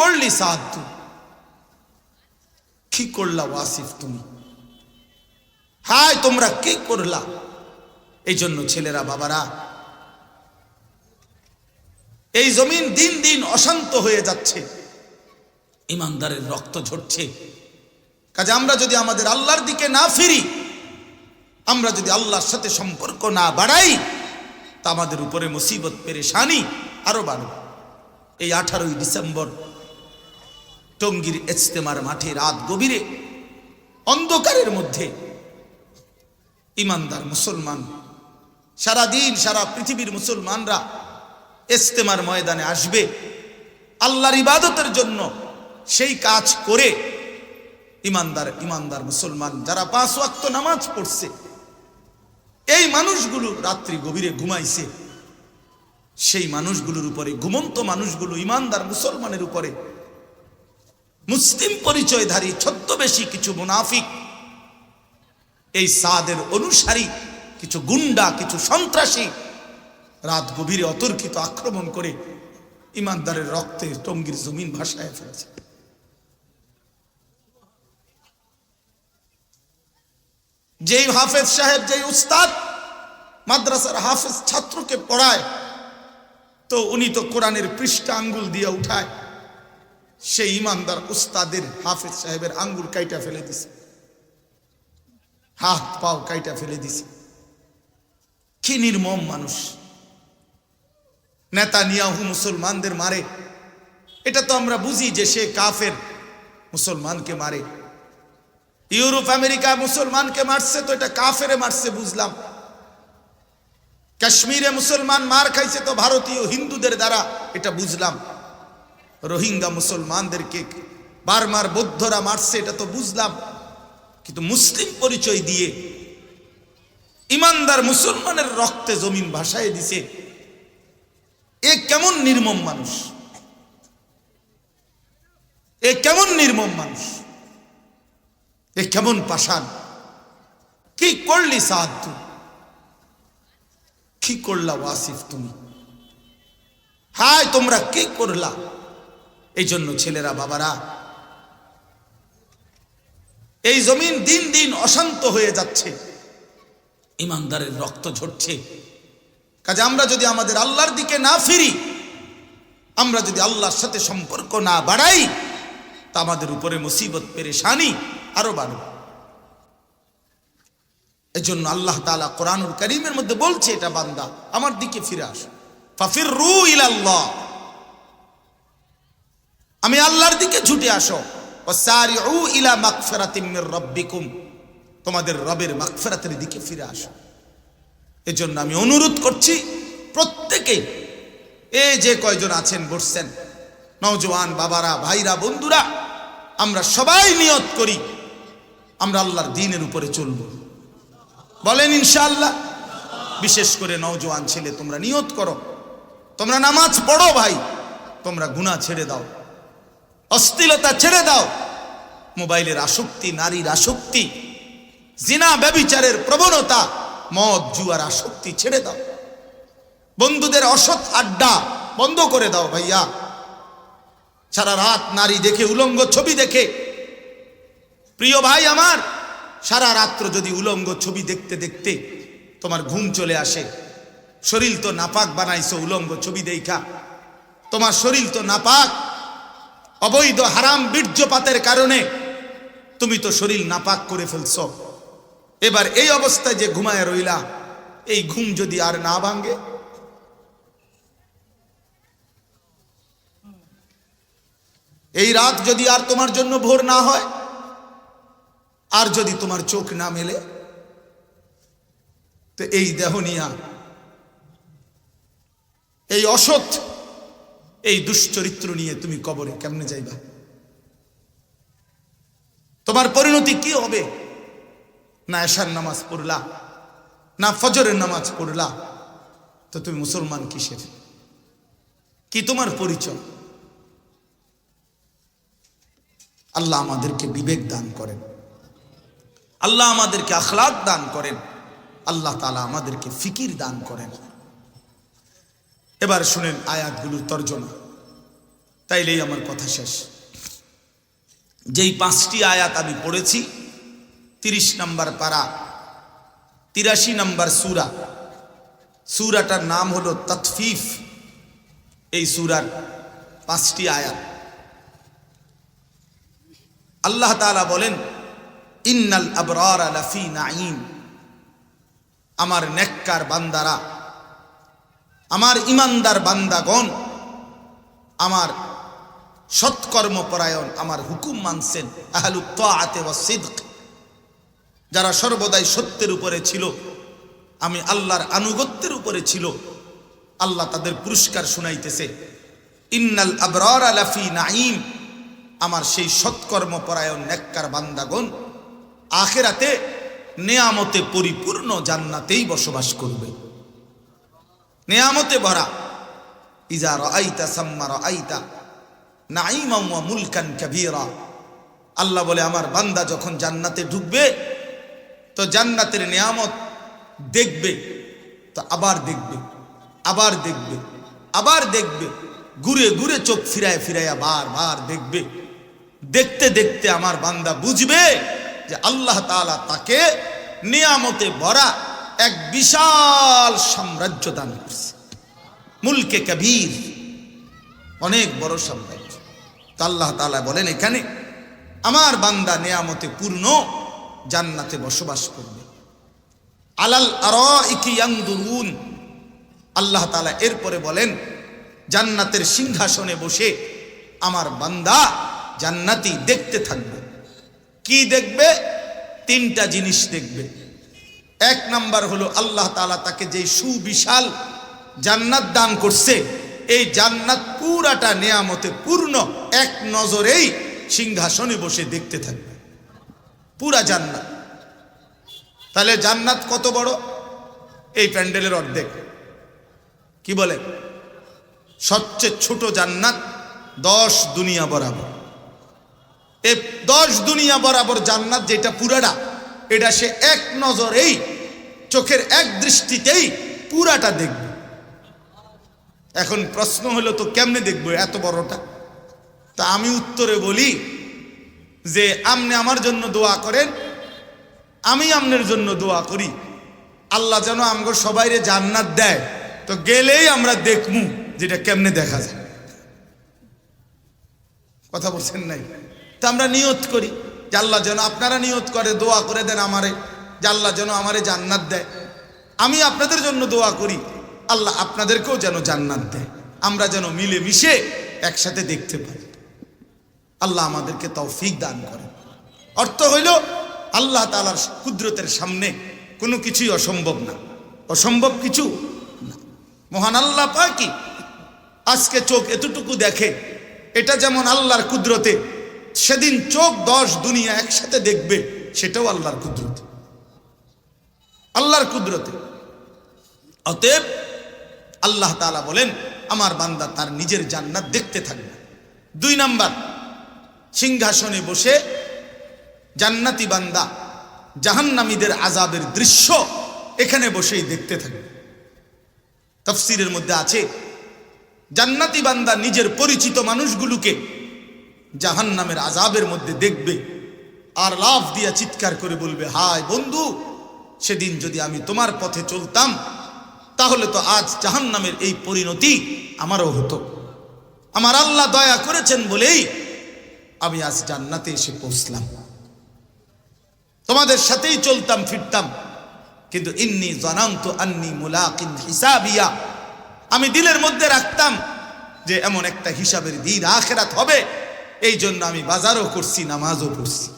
করলি সাদ কি করলা ওয়াসিফ তুমি? হায়, তোমরা কি করলা? এই জন্য ছেলেরা, বাবারা, এই জমিন দিন দিন অশান্ত হয়ে যাচ্ছে। ইমানদারের রক্ত ঝরছে। কাজে আমরা যদি আমাদের আল্লাহর দিকে না ফিরি, আমরা যদি আল্লাহর সাথে সম্পর্ক না বাড়াই, তা আমাদের উপরে মুসিবত, পেরেশানি আরও বাড়বে। এই আঠারোই ডিসেম্বর টঙ্গীর ইজতেমার মাঠে রাত গভীরে, অন্ধকারের মধ্যে ইমানদার মুসলমান সারা দিন সারা পৃথিবীর মুসলমানরা ইজতেমার ময়দানে আসবে, আল্লাহর ইবাদতের জন্য সেই কাজ করে ইমানদার ইমানদার মুসলমান যারা পাঁচ ওয়াক্ত নামাজ পড়ছে, এই মানুষগুলো রাত্রি গভীরে ঘুমাইছে। সেই মানুষগুলোর উপরে, ঘুমন্ত মানুষগুলো ইমানদার মুসলমানের উপরে মুসলিম পরিচয়ধারী ছদ্মবেশী কিছু মুনাফিক। এই সাদের অনুসারী, কিছু গুন্ডা, কিছু সন্ত্রাসী রাত গভীরে অতর্কিত আক্রমণ করে ইমানদারের রক্তে টঙ্গির জমিন ভাসায় ফেলেছে। যেই হাফেজ সাহেব, যেই উস্তাদ মাদ্রাসার হাফেজ ছাত্রকে পড়ায়, তো উনি তো কোরআনের পৃষ্ঠা আঙ্গুল দিয়ে উঠায়। সেই ইমানদার উস্তাদের হাফেজ সাহেবের আঙ্গুল কাইটা ফেলে দিছে। হাত, পাও কাইটা ফেলে দিছে। কি নির্মম মানুষ। নেতা নিয়াহু মুসলমানদের মারে। এটা তো আমরা বুঝি যে সে কাফের মুসলমানকে মারে। ইউরোপ, আমেরিকা মুসলমানকে মারছে তো এটা কাফেরে মারছে বুঝলাম। কাশ্মীরে মুসলমান মার খাইছে তো ভারতীয় হিন্দুদের দ্বারা, এটা বুঝলাম। রোহিঙ্গা মুসলমানদেরকে বারমার বৌদ্ধরা মারছে, এটা তো বুঝলাম। কিন্তু মুসলিম পরিচয় দিয়ে ইমানদার মুসলমানের রক্তে জমিন ভাসায় দিছে। এ কেমন নির্মম মানুষ? এ কেমন নির্মম মানুষ? এ কেমন পাষাণ? কি করলি সাদ কি করলা ওয়াসিফ তুমি? হায়, তোমরা কি করলা? এই জন্য ছেলেরা, বাবারা, এই জমিন দিন দিন অশান্ত হয়ে যাচ্ছে, ইমানদারের রক্ত ঝরছে। কাজে আমরা যদি আমাদের আল্লাহর দিকে না ফিরি, আমরা যদি আল্লাহর সাথে সম্পর্ক না বাড়াই, তা আমাদের উপরে মুসিবত, পেরেশানি আরও বাড়বে। এজন্য আল্লাহ তাআলা কোরআনুল করিমের মধ্যে বলছে, এটা বান্দা, আমার দিকে ফিরে আস। ফাফির রু ইলাল্লাহ। আমি আল্লাহর দিকে ছুটে আসো। ওয়াসারিউ ইলা মাগফিরাতিম মির রাব্বিকুম। তোমাদের রবের মাগফিরাতের দিকে ফিরে আসো। এজন্য আমি অনুরোধ করছি প্রত্যেকে এ যে কয়জন আছেন, বসছেন, নওজোয়ান বাবারা, ভাইরা, বন্ধুরা, আমরা সবাই নিয়ত করি, আমরা আল্লাহর দিনের উপরে চলব। বলেন ইনশাআল্লাহ। বিশেষ করে নওজোয়ান ছেলে, তোমরা নিয়ত করো। তোমরা নামাজ পড়ো, ভাই। তোমরা গুনাহ ছেড়ে দাও। অশ্লীলতা ছেড়ে দাও। মোবাইলের আসক্তি, নারীর আসক্তি, জিনা, ব্যবিচারের প্রবণতা, মদ, জুয়ার আসক্তি ছেড়ে দাও। বন্ধুদের অসৎ আড্ডা বন্ধ করে দাও ভাইয়া। সারা রাত নারী দেখে, উলঙ্গ ছবি দেখে। প্রিয় ভাই আমার, সারা রাত্র যদি উলঙ্গ ছবি দেখতে দেখতে তোমার ঘুম চলে আসে, শরীর তো নাপাক বানাইছো উলঙ্গ ছবি দেখা। তোমার শরীর তো নাপাক অবৈধ হারাম বীর্যপাতের কারণে তুমি তো শরীর নাপাক করে ফেলছ। এবার এই অবস্থায় যে ঘুমায় রইলা, এই ঘুম যদি আর না ভাঙ্গে এই রাত যদি আর তোমার জন্য ভোর না হয়, আর যদি তোমার চোখ না মেলে? তো এই দেহ নিয়া, এই অসৎ এই দুশ্চরিত্র নিয়ে তুমি কবরে কেমনে যাইবা? তোমার পরিণতি কি হবে? না এশার নামাজ পড়লা, না ফজরের নামাজ পড়লা, তো তুমি মুসলমান কিসের? কি তোমার পরিচয়? আল্লাহ আমাদেরকে বিবেক দান করেন। আল্লাহ আমাদেরকে আখলাদ দান করেন। আল্লাহ তালা আমাদেরকে ফিকির দান করেন। এবার শুনেন আয়াতগুলোর তর্জমা। তাইলেই আমার কথা শেষ। যেই পাঁচটি আয়াত আমি পড়েছি, তিরিশ নম্বর পারা, তিরাশি নম্বর সুরা, সুরাটার নাম হলো তৎফিফ এই সুরার পাঁচটি আয়াত। আল্লাহ তালা বলেন, ইন্নাল আবরার আমার নেককার বান্দারা আমার ইমানদার বান্দাগণ, আমার সৎকর্মপরায়ণ আমার হুকুম মানছেন আহলু সিদক। যারা সর্বদাই সত্যের উপরে ছিল, আমি আল্লাহর আনুগত্যের উপরে ছিল, আল্লাহ তাদের পুরস্কার শুনাইতেছে। ইন্নাল আবরার আলাফি নাঈম, আমার সেই সৎকর্মপরায়ণ নেককার বান্দাগণ আখেরাতে নেয়ামতে পরিপূর্ণ জান্নাতেই বসবাস করবে। নেয়ামতে ভরা। ইজা রাআইতা সাম্মা রাআইতা নাঈমা ওয়া মুলকান কাবীরা। আল্লাহ বলে, আমার বান্দা যখন জান্নাতে ঢুকবে, তো জান্নাতের নিয়ামত দেখবে, তো আবার দেখবে আবার দেখবে আবার দেখবে, ঘুরে ঘুরে চোখ ফিরায় ফিরাইয়া বার বার দেখবে। দেখতে দেখতে আমার বান্দা বুঝবে যে আল্লাহ তাআলা তাকে নিয়ামতে ভরা এক বিশাল সাম্রাজ্য দান করছে। মুলকে কবির, অনেক বড় সাম্রাজ্য। আল্লাহ তাআলা বলেন, এখানে আমার বান্দা নিয়ামতে পূর্ণ জান্নাতে বসবাস করবে। আলাল আরাইকি ইয়ানদুরুন আল্লাহ তাআলা এরপরে বলেন, জান্নাতের সিংহাসনে বসে আমার বান্দা জান্নাতি দেখতে থাকবে। কি দেখবে? তিনটা জিনিস দেখবে। এক নাম্বার হলো আল্লাহ তাআলা তাকে যে সুবিশাল জান্নাত দান করছে, এই জান্নাত পুরাটা নেয়ামতে পূর্ণ, এক নজরেই সিংহাসনে বসে দেখতে থাকবে। পুরা জান্নাত। তাহলে জান্নাত কত বড়? এই প্যান্ডেলের অর্ধেক। কি বলে? সবচেয়ে ছোট জান্নাত দশ দুনিয়া বরাবর। এ দশ দুনিয়া বরাবর জান্নাত যেটা পুরাটা এটা সে এক নজরেই, চোখের এক দৃষ্টিতেই পুরাটা দেখবে। এখন প্রশ্ন হলো, তো কেমনে দেখব এত বড়টা? তা আমি উত্তরে বলি যে আপনি আমার জন্য দোয়া করেন, আমি আপনার জন্য দোয়া করি। আল্লাহ যেন আমগো সবাইরে জান্নাত দেয়। তো গেলেই আমরা দেখমু যেটা কেমনে দেখা যায়। কথা বলছেন নাই? তা আমরা নিয়ত করি। আল্লাহ যেন আপনারা নিয়ত করে, দোয়া করে দেন আমারে আল্লাহ যেন আমারে জান্নাত দেয়। আমি আপনাদের জন্য দোয়া করি, আল্লাহ আপনাদেরকেও যেন জান্নাত দেয়। আমরা যেন মিলে মিশে একসাথে দেখতে পাই। আল্লাহ আমাদেরকে তৌফিক দান করে অর্থ হইল, আল্লাহ তালার কুদরতের সামনে কোনো কিছুই অসম্ভব না। অসম্ভব কিছু না। মহান আল্লাহ পায় কি? আজকে চোখ এতটুকু দেখে, এটা যেমন আল্লাহর কুদরতে সেদিন চোখ দশ দুনিয়া একসাথে দেখবে, সেটাও আল্লাহর কুদরতে। আল্লাহর কুদরতে। অতএব আল্লাহ তালা বলেন, আমার বান্দা তার নিজের জান্নাত দেখতে থাকবে। দুই নাম্বার, সিংহাসনে বসে জান্নাতি বান্দা জাহান্নামীদের আজাবের দৃশ্য এখানে বসেই দেখতে থাকবে। তফসিরের মধ্যে আছে, জান্নাতি বান্দা নিজের পরিচিত মানুষগুলোকে জাহান্নামের আজাবের মধ্যে দেখবে আর লাভ দিয়া চিৎকার করে বলবে, হায় বন্ধু, সেদিন যদি আমি তোমার পথে চলতাম, তাহলে তো আজ জাহান্নামের এই পরিণতি আমারও হতো। আমার আল্লাহ দয়া করেছেন বলেই আমি আজ জান্নাতে এসে পৌঁছলাম। তোমাদের সাথেই চলতাম, ফিরতাম। কিন্তু ইন্নি জানান্ত আন্নি মুলাকিন হিসাবিয়া। আমি দিলের মধ্যে রাখতাম যে, এমন একটা হিসাবের দিন আখেরাত হবে। এই জন্য আমি বাজারও করছি, নামাজও পড়ছি।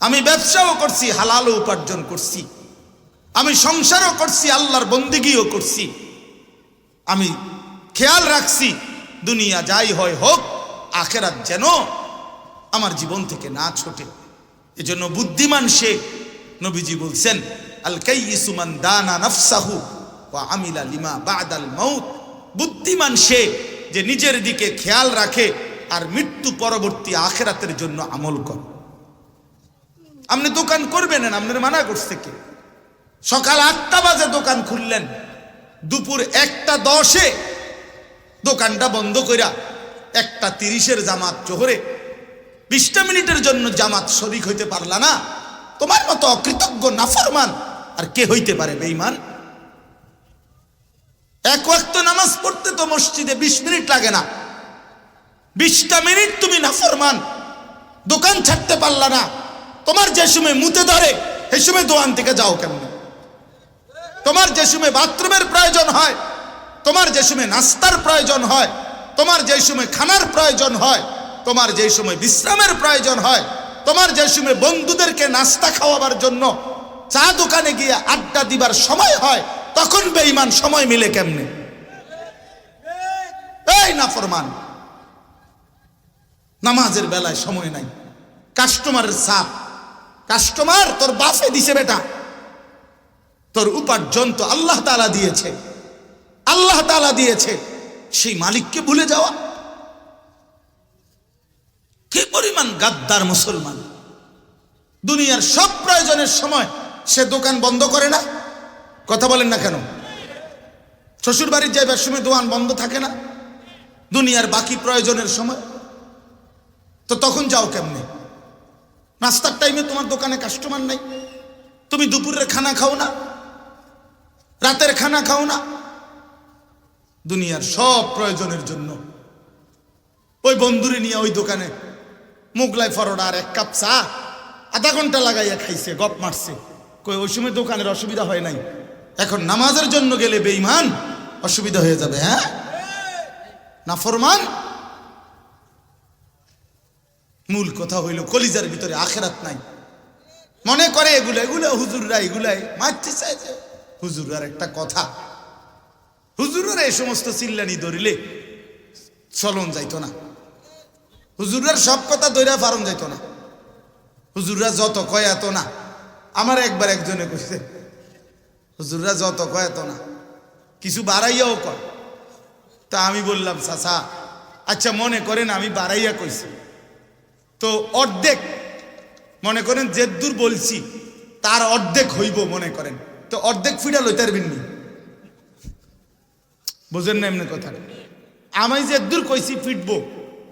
আমি ব্যবসাও করছি, হালালও উপার্জন করছি। আমি সংসারও করছি, আল্লাহর বন্দিগিও করছি। আমি খেয়াল রাখছি, দুনিয়া যাই হয় হোক, আখেরাত যেন আমার জীবন থেকে না ছোটে। এজন্য বুদ্ধিমান সে নবীজি বলছেন আল কাইয়িসুমান দানা নাফসাহু ওয়া আমিলা লিমা বাদাল মাউত। বুদ্ধিমান সে যে নিজের দিকে খেয়াল রাখে আর মৃত্যু পরবর্তী আখেরাতের জন্য আমল কর। আপনি দোকান করবেন আপনার মানা করছে কে? সকাল আটটা বাজে দোকান খুললেন, দুপুর একটা দশে দোকানটা বন্ধ কইরা একটা তিরিশের জামাত চোহরে বিশটা মিনিটের জন্য জামাত শরিক হইতে পারলা না। তোমার মতো অকৃতজ্ঞ, নাফরমান আর কে হইতে পারে বেঈমান? এক ওয়াক্ত নামাজ পড়তে তো মসজিদে বিশ মিনিট লাগে না। বিশটা মিনিট তুমি নাফরমান। দোকান ছাড়তে পারলা না। তোমার যে সময় মুতে ধরে, সেই সময় দোকান থেকে যাও কেমন? তোমার যে সময় বাথরুমের প্রয়োজন হয়, তোমার যে সময় নাস্তার প্রয়োজন হয়, তোমার যে সময় খানার প্রয়োজন হয়, তোমার যে সময় বিশ্রামের প্রয়োজন হয়, তোমার যে সময় বন্ধুদেরকে নাস্তা খাওয়াবার জন্য চা দোকানে গিয়ে আড্ডা দিবার সময় হয়, তখন বেঈমান সময় মিলে কেমনে? এই না ফরমান নামাজের বেলায় সময় নাই। কাস্টমারের চাপ কাস্টমার, তোর বাফে দিছে বেটা। তোর উপার্জন তো আল্লাহ তালা দিয়েছে। আল্লাহ তালা দিয়েছে। সেই মালিককে ভুলে যাওয়া। কি পরিমাণ গাদ্দার মুসলমান। দুনিয়ার সব প্রয়োজনের সময় সে দোকান বন্ধ করে না। কথা বলেন না কেন? শ্বশুর বাড়ির যাইবার সময় দোকান বন্ধ থাকে না। দুনিয়ার বাকি প্রয়োজনের সময় তো তখন যাও কেমনে? নাস্তার টাইমে তোমার দোকানে কাস্টমার নাই। তুমি দুপুরের খানা খাও না, রাতের খানা খাও না। দুনিয়ার সব প্রয়োজনের জন্য। ওই বন্ধুরে নিয়ে ওই দোকানে মুগলাই ফরোডা আর এক কাপ চা, আধা ঘণ্টা লাগাইয়া খাইছে, গপ মারছে। কই, ওই সময় দোকানের অসুবিধা হয় নাই। এখন নামাজের জন্য গেলে বেইমান অসুবিধা হয়ে যাবে হ্যাঁ? না ফরমান? মূল কথা হইল, কলিজার ভিতরে আখেরাত নাই। মনে করে এগুলো এগুলো হুজুররা এগুলাই মারতে চাইছে হুজুরার একটা কথা। হুজুরের এই সমস্ত চিল্লানি ধরিলে চলন যাইত না। হুজুরার সব কথা দৈরা ফারন যাইত না। হুজুররা যত কয় এত না। আমার একবার একজনে কইছে, হুজুররা যত কয় এত না। কিছু বাড়াইয়াও কয়। তা আমি বললাম, চাচা আচ্ছা মনে করেন আমি বাড়াইয়া কইছি। তো অর্ধেক, মনে করেন যে দূর বলছি, তার অর্ধেক হইব মনে করেন। তো অর্ধেক ফিডা লইতে পারবেন নি বুঝেন না এমনি কথা। আমি যে দূর কইছি ফিটবো,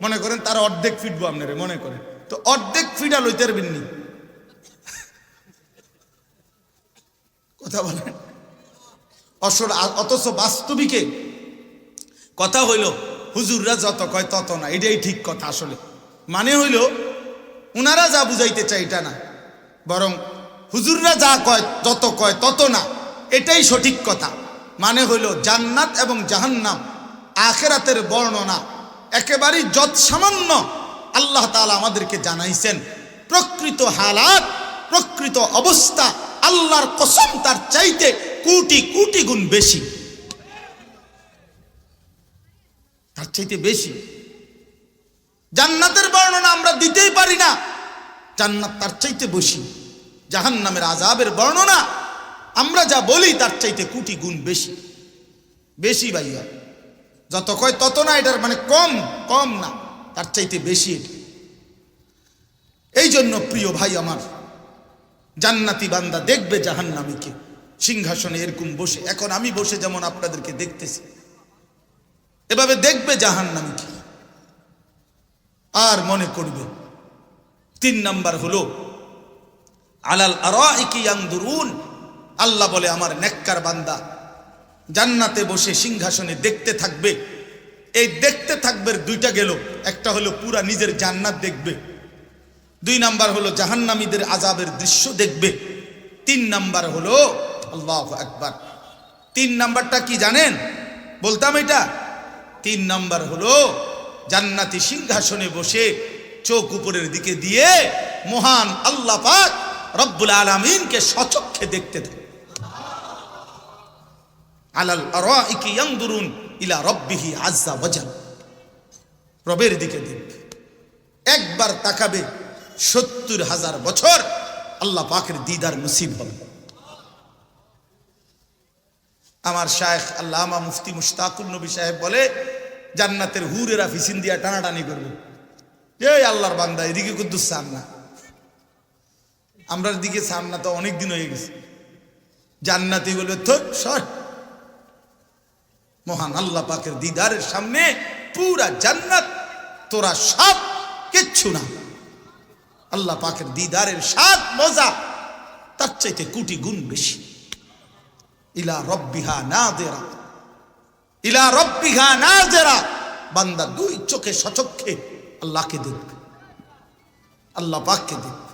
মনে করেন তার অর্ধেক ফিটবো আপনারে, মনে করেন। তো অর্ধেক ফিডা লইতে পারবেন নি কথা বলেন। অসর, অথচ বাস্তবিকে কথা হইল, হুজুররা যত কয় তত না, এটাই ঠিক কথা আসলে। মানে হইল, উনারা যা বুঝাইতে চাই এটা না, বরং হুজুররা যা কয়, যত কয়, তত না, এটাই সঠিক কথা। মানে হইল, জান্নাত এবং জাহান্নাম আখেরাতের বর্ণনা একেবারেই যৎ সামান্য আল্লাহ তাআলা আমাদেরকে জানাইছেন। প্রকৃত হালাত, প্রকৃত অবস্থা আল্লাহর কসম তার চাইতে কোটি কোটি গুণ বেশি। তার চাইতে বেশি। জান্নাতের বর্ণনা আমরা দিতেই পারি না। জান্নাত তার চাইতে বসি জাহান নামের আজাবের বর্ণনা আমরা যা বলি তার চাইতে কোটি গুণ বেশি। বেশি ভাইয়া। যত কয় তত না, এটার মানে কম কম না, তার চাইতে বেশি এটা। এই জন্য প্রিয় ভাই আমার, জান্নাতি বান্দা দেখবে জাহান্নামীকে সিংহাসনে এরকম বসে। এখন আমি বসে যেমন আপনাদেরকে দেখতেছি, এভাবে দেখবে জাহান্নামীকে আর মনে করবে। তিন নাম্বার হলো, আলাল ইয়াংদুরুন আল্লাহ বলে, আমার নেককার বান্দা, জান্নাতে বসে সিংহাসনে দেখতে থাকবে। এই দেখতে থাকবে দুইটা গেল। একটা হলো, পুরা নিজের জান্নাত দেখবে। দুই নাম্বার হলো, জাহান্নামীদের আজাবের দৃশ্য দেখবে। তিন নাম্বার হলো, আল্লাহ একবার তিন নাম্বারটা কি জানেন? বলতাম এটা। তিন নাম্বার হলো জান্নাতি সিংহাসনে বসে চোখ উপরের দিকে দিয়ে মহান আল্লাহ পাক রব্বুল আলমিনকে সচক্ষে দেখতে থাকে আলাল আরাইকি ইলা রব্বিহি আজ্জা ওয়াজাল রবের দিকে দেখবে। একবার তাকাবে সত্তর হাজার বছর আল্লাহ পাকের দিদার নসিব হবে। আমার শায়েখ আল্লামা মুফতি মুশতাকুর নবী সাহেব বলে জান্নাতের হুরেরা ফিসিন দিয়া টানাটানি করবে। এই আল্লাহর বান্দা, এদিকে কুদ্দুস চান না আমরার দিকে সামনা তো অনেক দিন হয়ে গেছে। জান্নাতি বলবে তো সর। মহান আল্লাহ পাকের দিদারের সামনে পুরা জান্নাত, তোরা সব কিচ্ছু না। আল্লাহ পাকের দিদারের স্বাদ, মজা, তার চাইতে কোটি গুণ বেশি। ইলা রব্বিহা না দেরা ইলা রব্বিহা না দেরা বান্দা দুই চোখে সচক্ষে আল্লাহকে দেখবে আল্লাহ পাককে দেখবে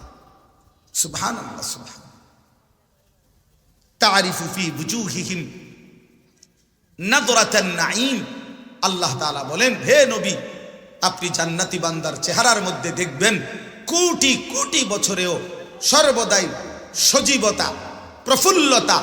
সুবহান আল্লাহ সুবহান তারিফু ফি বুজুহিহিম নাদরাতান নাঈম। আল্লাহ তাআলা বলেন, হে নবী, আপনি জান্নাতি বান্দার চেহারার মধ্যে দেখবেন কোটি কোটি বছরেও সর্বদাই সজীবতা, প্রফুল্লতা